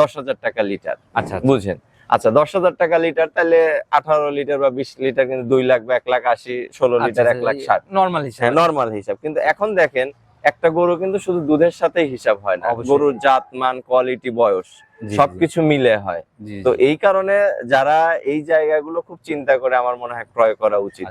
দশ হাজার টাকা লিটার। আচ্ছা আচ্ছা। বুঝেন? আচ্ছা দশ হাজার টাকা লিটার তাহলে আঠারো লিটার বা বিশ লিটার কিন্তু দুই লাখ বা এক লাখ আশি ষোলো লিটার এক লাখ ষাট। নরমাল হ্যাঁ হিসাব নর্মাল হিসাব। কিন্তু এখন দেখেন একটা গরু কিন্তু শুধু দুধের সাথেই হিসাব হয় না। গরুর জাত মান কোয়ালিটি বয়স সবকিছু মিলে হয়। তো এই কারণে যারা এই জায়গাগুলো খুব চিন্তা করে আমার মনে হয় ক্রয় করা উচিত।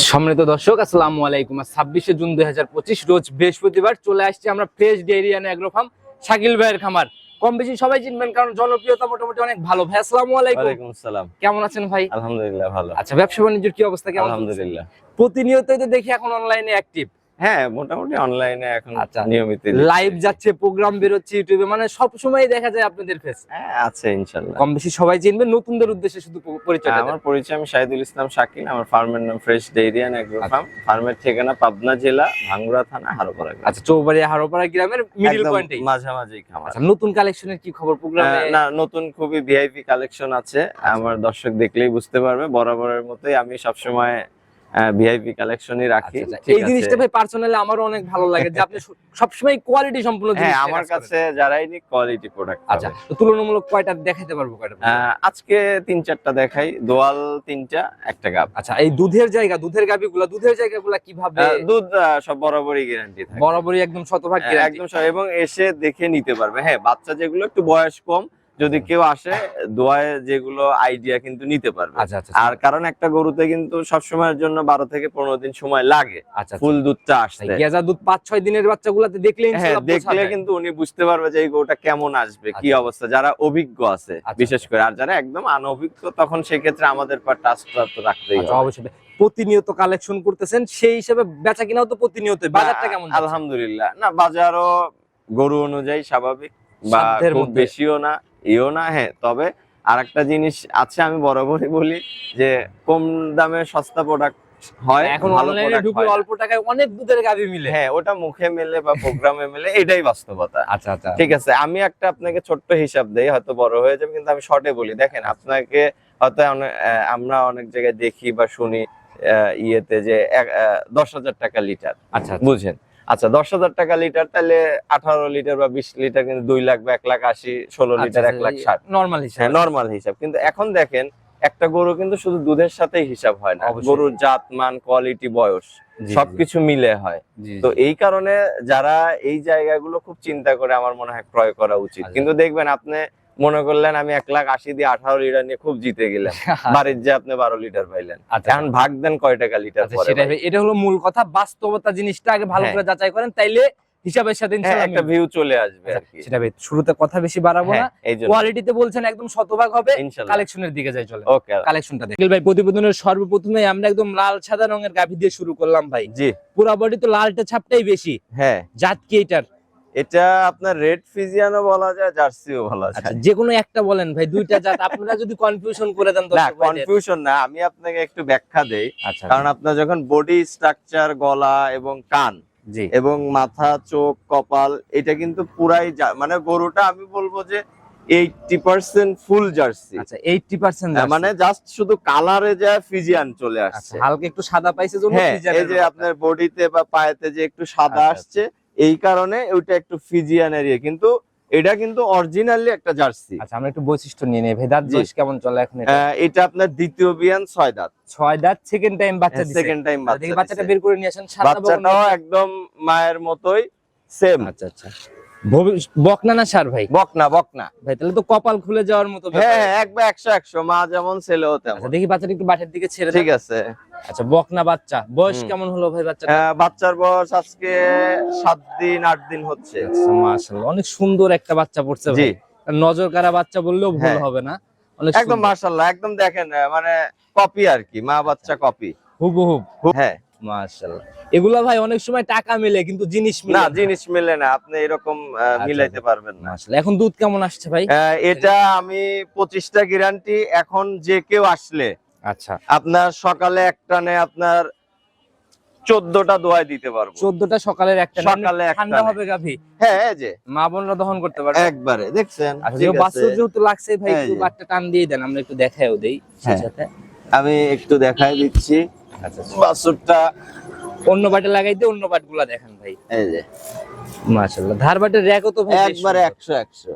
সম্মানিত দর্শক আসসালামু আলাইকুম। ছাব্বিশে জুন দুই হাজার পঁচিশ রোজ বৃহস্পতিবার চলে আসছি আমরা fresh dairy and agro farm Shakil ভাইয়ের খামার। কম বেশি সবাই চিনবেন কারণ জনপ্রিয়তা মোটামুটি অনেক ভালো। ভাই আসসালামু আলাইকুম। আসসালাম। কেমন আছেন ভাই? আলহামদুলিল্লাহ ভালো। আচ্ছা ব্যবসা বাণিজ্যের কি অবস্থা কেমন? আলহামদুলিল্লাহ। প্রতিনিয়তই তো দেখি এখন অনলাইনে অ্যাক্টিভ হ্যাঁ মোটামুটি অনলাইনে এখন আচ্ছা। নিয়মিত লাইভ যাচ্ছে প্রোগ্রাম বেরোচ্ছে ইউটিউবে মানে সব সময় দেখা যায় আপনাদের ফেস হ্যাঁ আছে ইনশাল্লাহ। কম বেশি সবাই চিনবেন নতুনদের উদ্দেশ্যে শুধু পরিচয় হ্যাঁ, আমার পরিচয় আমি শাহিদুল ইসলাম শাকিল আমার ফার্মের নাম ফ্রেশ ডেইরি অ্যান্ড এগ্রো আচ্ছা। ফার্ম ফার্মের ঠিকানা পাবনা জেলা ভাঙ্গুড়া থানা হারোপাড়া গ্রাম। আচ্ছা চৌবাড়িয়া হারোপাড়া গ্রামের মিডিল পয়েন্টে মাঝামাঝি খামার। আচ্ছা নতুন কালেকশনের কি খবর প্রোগ্রামে না নতুন খুবই ভিআইপি কালেকশন আছে। আমার দর্শক দেখলেই বুঝতে পারবে বরাবরের মতোই আমি সবসময় ভিআইপি কালেকশনই রাখি। আচ্ছা, আচ্ছা। এই জিনিসটা ভাই পার্সোনালি আমারও অনেক ভালো লাগে যে আপনি সবসময় কোয়ালিটি সম্পূর্ণ হ্যাঁ জিনিস আমার কাছে যারাই নি কোয়ালিটি প্রোডাক্ট আচ্ছা তুলনামূলক কয়টা দেখাতে পারব কয়টা আজকে তিন চারটা দেখাই। দোয়াল তিনটা একটা কাপ আচ্ছা এই দুধের জায়গা দুধের গাবিগুলা দুধের জায়গাগুলা কীভাবে দুধ সব বরাবরই গ্যারান্টি থাকে। বরাবরই একদম শতভাগ হ্যাঁ, guarantee? একদম এবং এসে দেখে নিতে পারবে। হ্যাঁ বাচ্চা যেগুলো একটু বয়স কম যদি কেউ আসে দোয়ায় যেগুলো আইডিয়া কিন্তু নিতে পারবে। আচ্ছা আচ্ছা আর কারণ একটা গরুতে কিন্তু সব সময়ের জন্য বারো থেকে পনেরো দিন সময় লাগে। আচ্ছা ফুল দুধটা আসতে। গেজা দুধ পাঁচ ছয় দিনের বাচ্চাগুলাতে দেখলে হ্যাঁ ইনশাআল্লাহ দেখলে কিন্তু উনি বুঝতে পারবে যে এই গরুটা কেমন আসবে কি আচ্ছা। অবস্থা। যারা অভিজ্ঞ আছে আচ্ছা, বিশেষ করে। আর যারা একদম অনভিজ্ঞ তখন সেক্ষেত্রে আমাদের পর টাচটা তো রাখতেই আচ্ছা, হবে। অবশ্যই। প্রতিনিয়ত কালেকশন করতেছেন সেই হিসেবে বেচা কিনাও তো প্রতিনিয়ত বাজারটা কেমন আলহামদুলিল্লাহ। না বাজারও গরু অনুযায়ী স্বাভাবিক বা খুব বেশিও না। ইও না হ্যাঁ তবে আর একটা জিনিস আছে আমি বরাবরই বলি যে কম দামে সস্তা প্রোডাক্ট হয় এখন অনলাইনে ঢুকে অল্প টাকায় অনেক দুধের গাবি মিলে। হ্যাঁ ওটা মুখে মেলে বা প্রোগ্রামে মেলে এটাই বাস্তবতা। আচ্ছা আচ্ছা। ঠিক আছে আমি একটা আপনাকে ছোট্ট হিসাব দেই হয়তো বড় হয়ে যাবে কিন্তু আমি শর্টে বলি। দেখেন আপনাকে হয়তো আমরা অনেক জায়গায় দেখি বা শুনি আহ, ইয়েতে যে দশ হাজার টাকা লিটার আচ্ছা। বুঝেন? আচ্ছা দশ হাজার টাকা লিটার তাহলে আঠারো লিটার বা বিশ লিটার কিন্তু দুই লাখ বা এক লাখ আশি ষোলো আচ্ছা, লিটার এক লাখ ষাট। নরমাল হিসাব। হ্যাঁ নর্মাল হিসাব। কিন্তু এখন দেখেন একটা গরু কিন্তু শুধু দুধের সাথেই হিসাব হয় না। গরুর জাত মান কোয়ালিটি বয়স সবকিছু মিলে হয়। তো এই কারণে যারা এই জায়গাগুলো খুব চিন্তা করে আমার মনে হয় ক্রয় করা উচিত। আচ্ছা। কিন্তু দেখবেন আপনি মনে করলেন আমি এক লাখ আশি দিয়ে আঠারো লিটার নিয়ে খুব জিতে গেলেন। বাড়ির যে আপনি বারো লিটার পাইলেন। আচ্ছা। এখন ভাগ দেন কয় টাকা লিটার আচ্ছা। এটা হলো মূল কথা। বাস্তবতা জিনিসটা আগে ভালো হ্যাঁ। করে যাচাই করেন তাইলে হিসাবের সাথে হ্যাঁ, একটা ভিউ চলে আসবে সেটা শুরুতে কথা বেশি বাড়াবো না। হ্যাঁ, কোয়ালিটিতে বলছেন একদম শতভাগ হবে কালেকশনের দিকে যাই চলে ওকে কালেকশনটা দেখেন। ভাই প্রতিবেদনের সর্বপ্রথমে আমরা একদম লাল সাদা রঙের গাভী দিয়ে শুরু করলাম ভাই। জি। পুরা বডি তো লালটা ছাপটাই বেশি। হ্যাঁ। জাত কি এটার? এটা আপনার রেড ফিজিয়ানও বলা যায় জার্সিও বলা আচ্ছা যায়। যে কোনো একটা বলেন ভাই দুইটা জাত আপনারা যদি কনফিউশন করে দেন না কনফিউশন না আমি আপনাকে একটু ব্যাখ্যা দেই। আচ্ছা কারণ আপনার যখন বডি স্ট্রাকচার গলা এবং কান জি। এবং মাথা চোখ কপাল এটা কিন্তু পুরাই মানে গরুটা আমি বলব যে এইটি পার্সেন্ট ফুল জার্সি আচ্ছা এইটটি পার্সেন্ট মানে জাস্ট শুধু কালারে যা ফিজিয়ান চলে আচ্ছা আসছে। হালকা একটু সাদা পাইছে জন্য হ্যাঁ এই যে আপনার বডিতে বা পায়েতে যে একটু সাদা আচ্ছা, আসছে এই কারণে ওইটা একটু ফিজিয়ান এরিয়া কিন্তু এটা কিন্তু অরিজিনালি একটা জার্সি। আচ্ছা আমরা একটু বৈশিষ্ট্য নিয়ে নেই। ভেদার জি। বয়স কেমন চলে এখন এটা? এটা আপনার দ্বিতীয় বিয়ান ছয় দাঁত। ছয় দাঁত সেকেন্ড টাইম বাচ্চা দিছে। সেকেন্ড টাইম দেখি বাচ্চাটা বের করে নিয়ে আসেন বাচ্চাটাও একদম মায়ের মতোই সেম আচ্ছা আচ্ছা। বকনা না সার ভাই? বকনা বকনা। ভাই তাহলে তো কপাল খুলে যাওয়ার মতো হ্যাঁ একবার একশো একশো মা যেমন ছেলেও তেমন। আচ্ছা দেখি বাচ্চাটা একটু বাটের দিকে ছেড়ে ঠিক আছে। আচ্ছা বকনা বাচ্চা? বয়স কেমন হলো ভাই বাচ্চা বাচ্চার বয়স আজকে সাত দিন আট দিন হচ্ছে। আচ্ছা, মাশাআল্লাহ। অনেক সুন্দর একটা বাচ্চা পড়ছে জি। ভাই নজর কারা বাচ্চা বললেও ভুল হ্যাঁ। হবে না। একদম মাশাল্লাহ একদম দেখেন মানে কপি আর কি মা বাচ্চা কপি হুবহু হ্যাঁ। মাশাআল্লাহ। এগুলা ভাই অনেক সময় টাকা মিলে কিন্তু জিনিস মিলে না। জিনিস মিলে না আপনি এরকম আহ, আচ্ছা, মিলাইতে পারবেন না। মাশাআল্লাহ। এখন দুধ কেমন আসছে ভাই? এটা আমি পঁচিশটা গ্যারান্টি এখন যে কেউ আসলে আচ্ছা। আপনার সকালে এক টানে আপনার চোদ্দটা দোয়ায় দিতে পারব। চোদ্দটা সকালের একটা সকালে ঠান্ডা নেই। হবে গাভী। হ্যাঁ যে। মা বোনরা দহন করতে পারবে। একবারে দেখছেন? আচ্ছা। বাছুর যেহেতু লাগছে ভাই একটু। টান দিয়ে দেন আমরা একটু দেখাইও দেই হ্যাঁ। সাথে আমি একটু দেখাই দিচ্ছি। আচ্ছা আচ্ছা। বাছুরটা অন্য বাটে লাগাইতে অন্য বাটগুলা দেখেন ভাই। এই যে। মাশাআল্লাহ ধার বাটের র‍্যাকও তো ভাই একবারে। একশো একশো।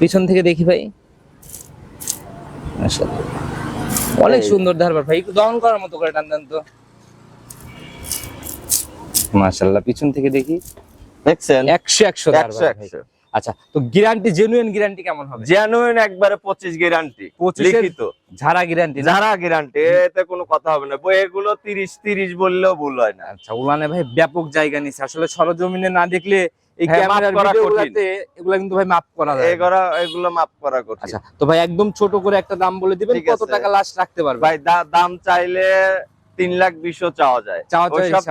পিছন থেকে দেখি ভাই। মাশাআল্লাহ। অনেক সুন্দর ধারবার ভাই একটু দহন করার মতো করে টান দেন তো। মাশাআল্লাহ পিছন থেকে দেখি। দেখছেন? একশো একশো ধারবার একশো একশো। আচ্ছা তো গ্যারান্টি জেনুইন গ্যারান্টি কেমন হবে? জেনুইন একবারে পঁচিশ গ্যারান্টি 25 এর লিখিত। ঝাড়া গ্যারান্টি যারা গ্যারান্টি এতে কোনো কথা হবে না। বই এগুলো তিরিশ তিরিশ বললেও ভুল হয় না। আচ্ছা উলানে ভাই ব্যাপক জায়গা নিছে। আসলে সরজমিনে না দেখলে এই ক্যামেরার ভিডিওগুলোতে এগুলো কিন্তু ভাই মাপ করা যায়। এগুলো এগুলো মাপ করা কঠিন। আচ্ছা তো ভাই একদম ছোট করে একটা দাম বলে দিবেন কত টাকা লাস্ট রাখতে পারবে ভাই দাম চাইলে তিন লাখ বিশও চাওয়া যায়। চাওয়া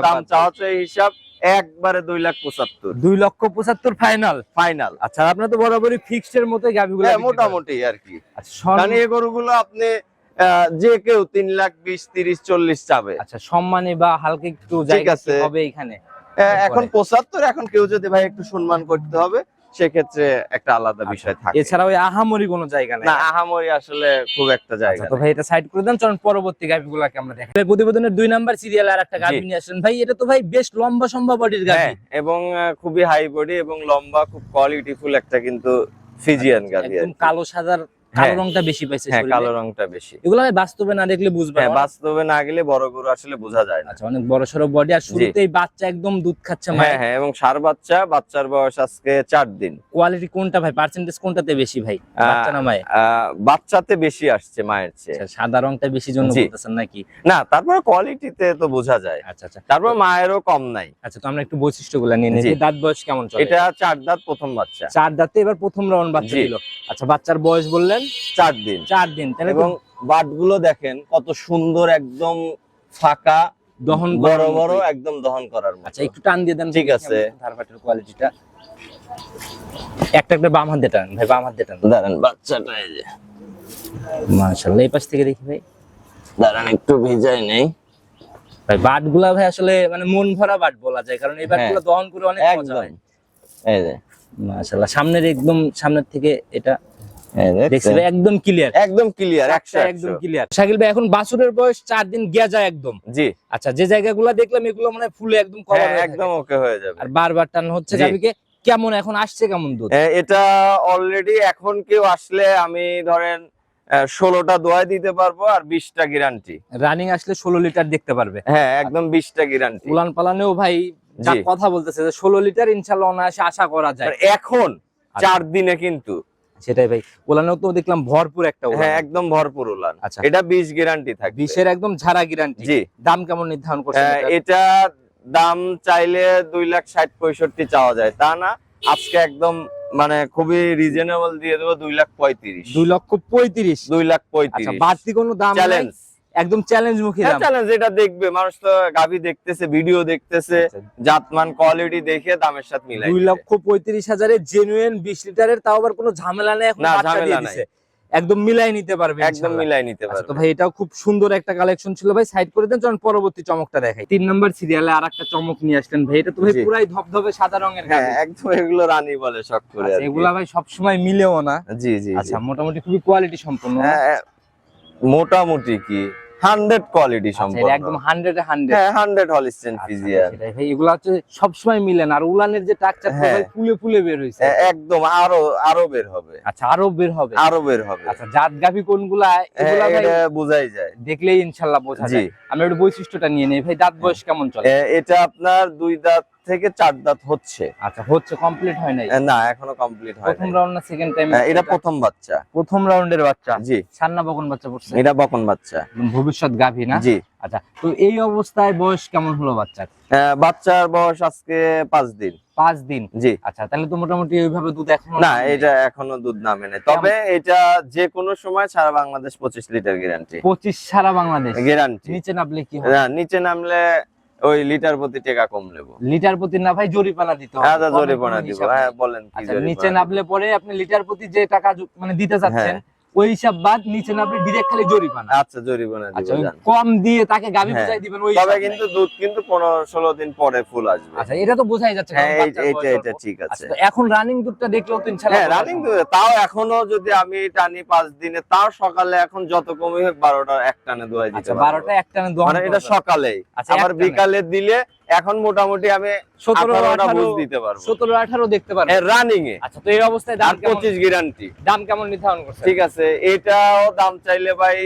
দাম চাওয়া চাই হিসাব একবারে দুই লাখ পঁচাত্তর। দুই লক্ষ পঁচাত্তর ফাইনাল ফাইনাল আচ্ছা আপনার তো বরাবরই ফিক্সড এর মতোই গাভিগুলো হ্যাঁ মোটামুটি আর কি। আচ্ছা সর্ব- এই গরুগুলো আপনি যে কেউ তিন লাখ বিশ তিরিশ চল্লিশ চাবে। আচ্ছা সম্মানে বা হালকা একটু জায়গা আছে। হবে এখানে। এখন পঁচাত্তর এখন কেউ যদি ভাই একটু সম্মান করতে হবে সেক্ষেত্রে একটা আলাদা বিষয় থাকে। এছাড়া ওই আহামরি কোনো জায়গা নেই? না আহামরি আসলে খুব একটা জায়গা আচ্ছা, তো ভাই এটা সাইড করে দেন চলুন পরবর্তী গাভিগুলোকে আমরা দেখাই। ভাই, প্রতিবেদনের দুই নাম্বার সিরিয়াল আর একটা গাভি নিয়ে আসলেন ভাই এটা তো ভাই বেশ লম্বা সম্ভব বডির গাভি। হ্যাঁ এবং খুবই হাই বডি এবং লম্বা খুব কোয়ালিটিফুল একটা কিন্তু ফিজিয়ান গাভি একদম কালো সাদার কালো হ্যাঁ। রংটা বেশি পাইছে হ্যাঁ কালো রংটা বেশি। এগুলো বাস্তবে না দেখলে বুঝবে হ্যাঁ বাস্তবে না গেলে বড় গরু আসলে বোঝা যায় না। আচ্ছা অনেক বড় সড়ো বডি আর শুরুতেই বাচ্চা একদম দুধ খাচ্ছে হ্যাঁ হ্যাঁ এবং সার বাচ্চা বাচ্চার বয়স আজকে চার দিন। কোয়ালিটি কোনটা ভাই? পার্সেন্টেজ কোনটাতে বেশি ভাই? বাচ্চা না মায়ের? বাচ্চাতে বেশি আসছে মায়ের চেয়ে। আচ্ছা, সাদা রংটা বেশি জন্য। বলতেছেন নাকি? না তারপরে কোয়ালিটিতে তো বোঝা যায়। আচ্ছা আচ্ছা। তারপর মায়েরও কম নাই। আচ্ছা তো আমরা একটু বৈশিষ্ট্যগুলো নিয়ে নিই। দাঁত বয়স কেমন চলে? এটা চার দাঁত প্রথম বাচ্চা। চার দাঁতে এবার প্রথম রাউন্ড বাচ্চা আচ্ছা বাচ্চার বয়স বললেন? চার দিন। চার দিন এবং বাটগুলো দেখেন কত সুন্দর একদম ফাঁকা দহন বড় বড় একদম দহন করার আচ্ছা একটু টান দিয়ে দেন ঠিক আছে। ধারবাটের কোয়ালিটিটা একটা একটা বাম হাত টান ভাই বাম হাত টান দাঁড়ান বাচ্চাটা এই যে। মাশাআল্লাহ এই পাশ থেকে দেখি ভাই। দাঁড়ান একটু ভিজাই নেই। ভাই বাটগুলা ভাই আসলে মানে মন ভরা বাট বলা যায় কারণ এই বাটগুলো হ্যাঁ। দহন করে অনেক মজা হয়। এই যে। মাশাআল্লাহ সামনের একদম সামনের থেকে এটা ভাই একদম ক্লিয়ার একদম ক্লিয়ার একদম ক্লিয়ার শাকিল ভাই এখন বাছুরের বয়স চার দিন গেজা একদম। জি। আচ্ছা যে জায়গাগুলো দেখলাম এগুলো মানে ফুলে একদম হ্যাঁ একদম ওকে হয়ে যাবে। আর বারবার টান হচ্ছে গাবিকে কেমন এখন আসছে কেমন দুধ? এটা অলরেডি এখন কেউ আসলে আমি ধরেন ষোলোটা দোয়াই দিতে পারব আর বিশটা গ্যারান্টি রানিং আসলে ষোলো লিটার দেখতে পারবে। হ্যাঁ একদম বিশটা গ্যারান্টি উলান পালানেও ভাই যা কথা বলতেছে যে ষোলো লিটার ইনশাল্লাহ অনায়াসে আশা করা যায়। এখন চার দিনে কিন্তু সেটাই ভাই। উলানেও তো দেখলাম ভরপুর একটা হ্যাঁ একদম ভরপুর উলান। আচ্ছা। এটা বিশ গ্যারান্টি থাকে বিশের একদম ঝাড়া গ্যারান্টি জি। দাম কেমন নির্ধারণ করছেন হ্যাঁ এটা? দাম চাইলে দুই লাখ ষাট পঁয়ষট্টি চাওয়া যায়। তা না আজকে একদম মানে খুবই রিজনেবল দিয়ে দেবো দুই লাখ পঁয়ত্রিশ। দুই লক্ষ পঁয়ত্রিশ। দুই লাখ আচ্ছা পঁয়ত্রিশ বাড়তি কোনো দাম? চ্যালেঞ্জ একদম চ্যালেঞ্জ মুখী দাম। চ্যালেঞ্জ এটা দেখবে মানুষ তো গাভি দেখতেছে ভিডিও দেখতেছে আচ্ছা, জাতমান কোয়ালিটি দেখে দামের সাথে মিলাই দুই। লক্ষ পঁয়ত্রিশ হাজারের জেনুইন বিশ লিটারের তাও আবার কোনো ঝামেলা নেই এখন বাচ্চা দিয়ে ঝামেলা দিছে। একদম মিলাই নিতে পারবে একদম মিলাই নিতে আচ্ছা, তো পারবে ভাই এটাও খুব সুন্দর একটা কালেকশন ছিল। ভাই সাইড করে দেন চলুন পরবর্তী চমকটা দেখাই। তিন নম্বর সিরিয়ালে আর একটা চমক নিয়ে আসলেন ভাই এটা তো ভাই পুরাই ধবধবে সাদা রঙের হ্যাঁ গাড়ি একদম এগুলো রানী বলে শখ করে কি। এগুলা ভাই সবসময় মিলেও না। জি জি আচ্ছা মোটামুটি খুবই কোয়ালিটি সম্পন্ন। হ্যাঁ, মোটামুটি কি? হান্ড্রেড কোয়ালিটি আচ্ছা, সম্পন্ন। একদম হান্ড্রেড হান্ড্রেড। হ্যাঁ হান্ড্রেড হলিস্টেন ফিজিয়ান ভাই এগুলা হচ্ছে সবসময় মিলে না আর উলানের যে টাকচার হ্যাঁ। ফুলে ফুলে বের হইছে। একদম আরও আরও বের হবে। আচ্ছা আরও বের হবে। আরও বের হবে। আচ্ছা জাত গাভি কোনগুলা হ্যাঁ, এগুলা বোঝাই যায়। দেখলেই ইনশাল্লাহ বোঝা যায়। আমি একটু বৈশিষ্ট্যটা নিয়ে নেই। ভাই দাঁত বয়স কেমন চলে? এটা আপনার দুই দাঁত থেকে চার দাঁত হচ্ছে। আচ্ছা হচ্ছে কমপ্লিট হয় নাই? না এখনও কমপ্লিট হয় প্রথম রাউন্ড না সেকেন্ড টাইম এটা প্রথম বাচ্চা। প্রথম রাউন্ডের বাচ্চা? জি। সান্না বকন বাচ্চা পড়ছে? এটা বকন বাচ্চা। ভবিষ্যৎ গাভী না? জি। আচ্ছা তো এই অবস্থায় বয়স কেমন হলো বাচ্চার? বাচ্চার বয়স আজকে পাঁচ দিন। পাঁচ দিন? জি। আচ্ছা তাহলে তো মোটামুটি ওইভাবে দুধ এখন না এটা এখনও দুধ নামে নাই। তবে এটা যে কোনো সময় সারা বাংলাদেশ পঁচিশ লিটার গ্যারান্টি পঁচিশ সারা বাংলাদেশ? গ্যারান্টি নিচে নামলে কি না নিচে নামলে ওই লিটার প্রতি টাকা কম নেব। লিটার প্রতি না ভাই জরিপানা দিতে হবে। হ্যাঁ জরিমানা দিব। হ্যাঁ বলেন কি আচ্ছা নিচে নামলে পরে আপনি লিটার প্রতি যে টাকা মানে দিতে চাচ্ছেন হ্যাঁ। ওই হিসাব বাদ নিচে না আপনি ডিরেক্ট খালি জরিমানা। আচ্ছা জরিমানা আচ্ছা কম দিয়ে তাকে গাবি হ্যাঁ। বুঝাই দিবেন ওই তবে কিন্তু দুধ কিন্তু পনেরো ষোলো দিন পরে ফুল আসবে। আচ্ছা এটা তো বোঝাই যাচ্ছে হ্যাঁ বয়স এটা ঠিক আছে। আচ্ছা, এখন রানিং দুধটা দেখলেও তো ইনশাআল্লাহ হ্যাঁ রানিং সম্ভব। তাও এখনও যদি আমি টানি পাঁচ দিনে তাও সকালে এখন যত কমই হোক বারোটা এক টানে দোয়াই দিতে আচ্ছা পারব। বারোটা একটা না দোয়া মানে এটা সকালে আচ্ছা, আবার এক বিকালে দিলে এখন মোটামুটি আমি দিতে পারব। সতেরো আঠারো দেখতে পারবেন রানিং এ। আচ্ছা তো এই অবস্থায় দাম পঁচিশ গ্যারান্টি দাম কেমন নির্ধারণ করছে ঠিক আছে এটাও দাম চাইলে ভাই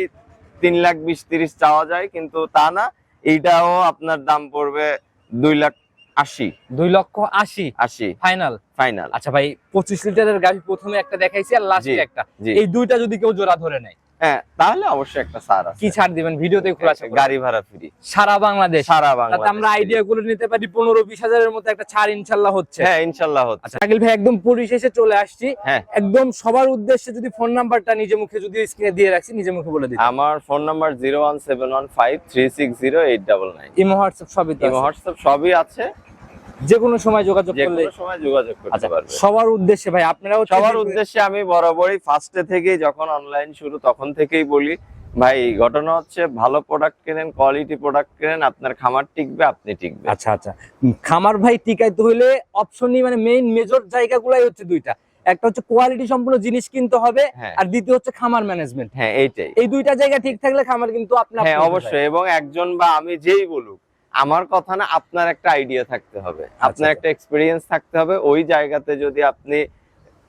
তিন লাখ বিশ তিরিশ চাওয়া যায় কিন্তু তা না এইটাও আপনার দাম পড়বে দুই লাখ আশি। দুই লক্ষ আশি? আশি। ফাইনাল ফাইনাল আচ্ছা ভাই পঁচিশ লিটারের গাড়ি প্রথমে একটা দেখাইছি আর লাস্টে একটা। এই দুইটা যদি কেউ জোড়া ধরে নেয় হ্যাঁ তাহলে অবশ্যই একটা সার আছে। কি ছাড় দিবেন? ভিডিওতে খোলাসা করে। গাড়ি ভাড়া ফ্রি সারা বাংলাদেশ। সারা তাতে বাংলা আমরা আইডিয়া করে নিতে পারি পনেরো বিশ হাজারের মতো একটা ছাড় ইনশাল্লাহ হচ্ছে। হ্যাঁ ইনশাল্লাহ হচ্ছে। আচ্ছা আকিল ভাই একদম পরিশেষে চলে আসছি। হ্যাঁ। একদম সবার উদ্দেশ্যে যদি ফোন নাম্বারটা নিজে মুখে যদি স্ক্রিনে দিয়ে রাখছি নিজে মুখে বলে দিই আমার phone number zero one seven one five three six zero eight double nine imo WhatsApp সবই আছে। হোয়াটসঅ্যাপ সবই আছে। যে কোনো সময় যোগাযোগ করলে সময় যোগাযোগ করতে আচ্ছা পারবে। সবার উদ্দেশ্যে ভাই আপনারাও সবার উদ্দেশ্যে আমি বরাবরই ফার্স্টে থেকে যখন অনলাইন শুরু তখন থেকেই বলি ভাই ঘটনা হচ্ছে ভালো প্রোডাক্ট কেনেন কোয়ালিটি প্রোডাক্ট কেনেন আপনার খামার টিকবে আপনি টিকবে আচ্ছা আচ্ছা। খামার ভাই টিকাইতে হইলে অপশনই মানে মেইন মেজর জায়গাগুলাই হচ্ছে দুইটা। একটা হচ্ছে কোয়ালিটি সম্পূর্ণ জিনিস কিনতে হবে হ্যাঁ। আর দ্বিতীয় হচ্ছে খামার ম্যানেজমেন্ট হ্যাঁ এইটাই। এই দুইটা জায়গা ঠিক থাকলে খামার কিন্তু আপনার হ্যাঁ অবশ্যই। এবং একজন বা আমি যেই বলুক আমার কথা না আপনার একটা আইডিয়া থাকতে হবে। আপনার আচ্ছা। একটা এক্সপিরিয়েন্স থাকতে হবে ওই জায়গাতে যদি আপনি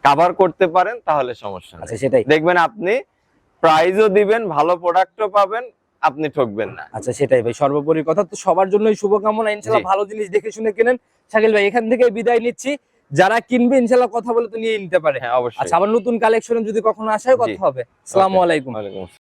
কভার করতে পারেন তাহলে সমস্যা আচ্ছা সেটাই। দেখবেন আপনি প্রাইজও দিবেন ভালো প্রোডাক্টও পাবেন আপনি ঠকবেন না। আচ্ছা সেটাই ভাই সর্বোপরি কথা। তো সবার জন্যই শুভকামনা। ইনশাল্লাহ ভালো জিনিস দেখে শুনে কেনেন। শাকিল ভাই এখান থেকে বিদায় নিচ্ছি। যারা কিনবে ইনশাল্লাহ কথা বলে তো নিয়ে নিতে পারে। হ্যাঁ অবশ্যই। আচ্ছা আবার নতুন কালেকশনে যদি কখনো আসে। কথা হবে আসসালামু আলাইকুম।